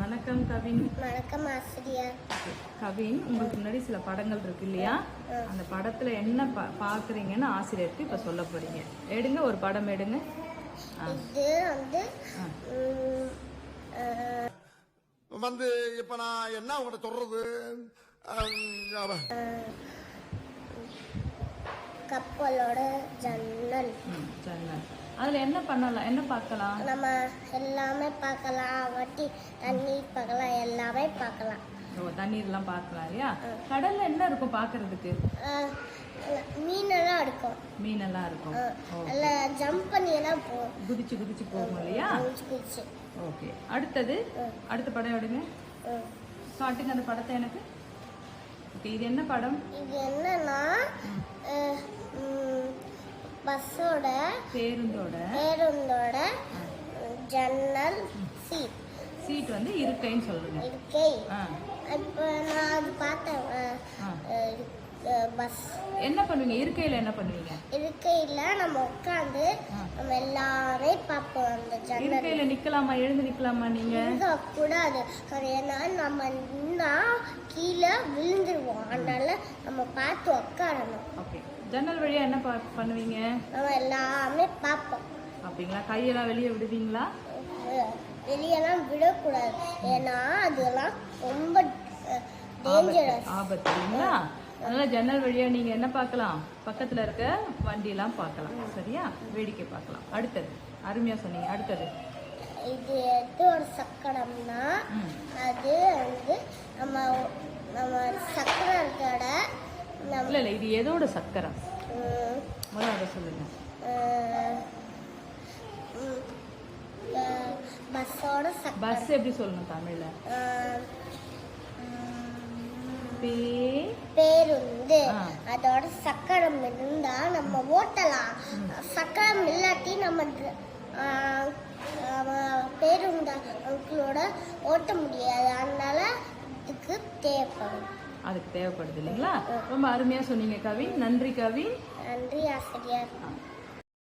வணக்கம் கவின். வணக்கம் ஆசிரியர் கவின் உங்களுக்கு முன்னாடி சில படங்கள் இருக்கு இல்லையா? அந்த படத்துல என்ன பா பாக்குறீங்கன்னு ஆசிரியருக்கு இப்ப சொல்ல போறீங்க. எடுங்க ஒரு படம் எடுங்க. இது வந்து வந்து இப்ப நான் என்ன உங்கள்கிட்ட சொல்றது? கப்பலோட ஜன்னல். ஜன்னல். அதுல என்ன பண்ணலாம்? என்ன பார்க்கலாம்? நம்ம எல்லாமே பார்க்கலாம். வட்டி தண்ணி பார்க்கலாம் எல்லாமே பார்க்கலாம். ஓ தண்ணீர்லாம் பார்க்கலாம் இல்லையா? கடல்ல என்ன இருக்கும் பார்க்கிறதுக்கு? மீனெல்லாம் இருக்கும். மீனெல்லாம் இருக்கும். எல்லாம் ஜம்ப் பண்ணி எல்லாம் போகும். குதிச்சு குதிச்சு போகும் இல்லையா? குதிச்சு ஓகே. அடுத்தது. அடுத்த படம் எடுங்க. காட்டுங்க அந்த படத்தை எனக்கு. ஓகே இது என்ன படம்? இது என்னன்னா பஸ்ஸோட பேருந்தோட பேருந்தோட ஜன்னல் சீட். சீட் வந்து இருக்கைன்னு சொல்லுங்க. இருக்கை இப்போ நான் அது பார்த்தேன். பஸ். என்ன பண்ணுவீங்க? இருக்கையில என்ன பண்ணுவீங்க? இருக்கையில் நம்ம உட்காந்து நம்ம எல்லாமே பார்ப்போம் அந்த ஜன்னல். இருக்கையில நிக்கலாமா? எழுந்து நிக்கலாமா நீங்க? கூடாது. அது ஏன்னா நம்ம நின்னா கீழே விழுந்துருவோம். அதனால நம்ம பார்த்து உட்காரணும். ஓகே. ஜன்னல் வழியா என்ன பா- பண்ணுவீங்க? நம்ம எல்லாமே பார்ப்போம். அப்படிங்களா? கையெல்லாம் வெளியே விடுவீங்களா? வெ- வெளியெல்லாம் விடக்கூடாது. ஏன்னா அதெல்லாம் ரொம்ப டேஞ்சரஸ் ஆபத்து இல்லைங்களா? அதனால ஜன்னல் வழியா நீங்க என்ன பார்க்கலாம்? பக்கத்துல இருக்க வண்டியெல்லாம் பார்க்கலாம். சரியா? வேடிக்கை பார்க்கலாம். அடுத்தது. அருமையா சொன்னீங்க. அடுத்தது. இது எது ஒரு சக்கரம்னா. அது வந்து நம்ம நம்ம சக்கரத்தோட இல்ல இல்ல. இது எதோட சக்கரம்? முதல்ல அதை சொல்லுங்க. பஸ்ஸோட பஸ் எப்படி சொல்லணும் தமிழ்ல? பே பேருந்து ஆ. அதோட சக்கரம் இருந்தா நம்ம ஓட்டலாம். சக்கரம் இல்லாட்டி நம்ம பேருந்து ஓட்ட முடியாது. அதனால இதுக்கு தேவைப்படும். அதுக்கு தேவைப்படுது இல்லைங்களா? ரொம்ப அருமையா சொன்னீங்க கவின். நன்றி கவின். நன்றி ஆசிரியர்.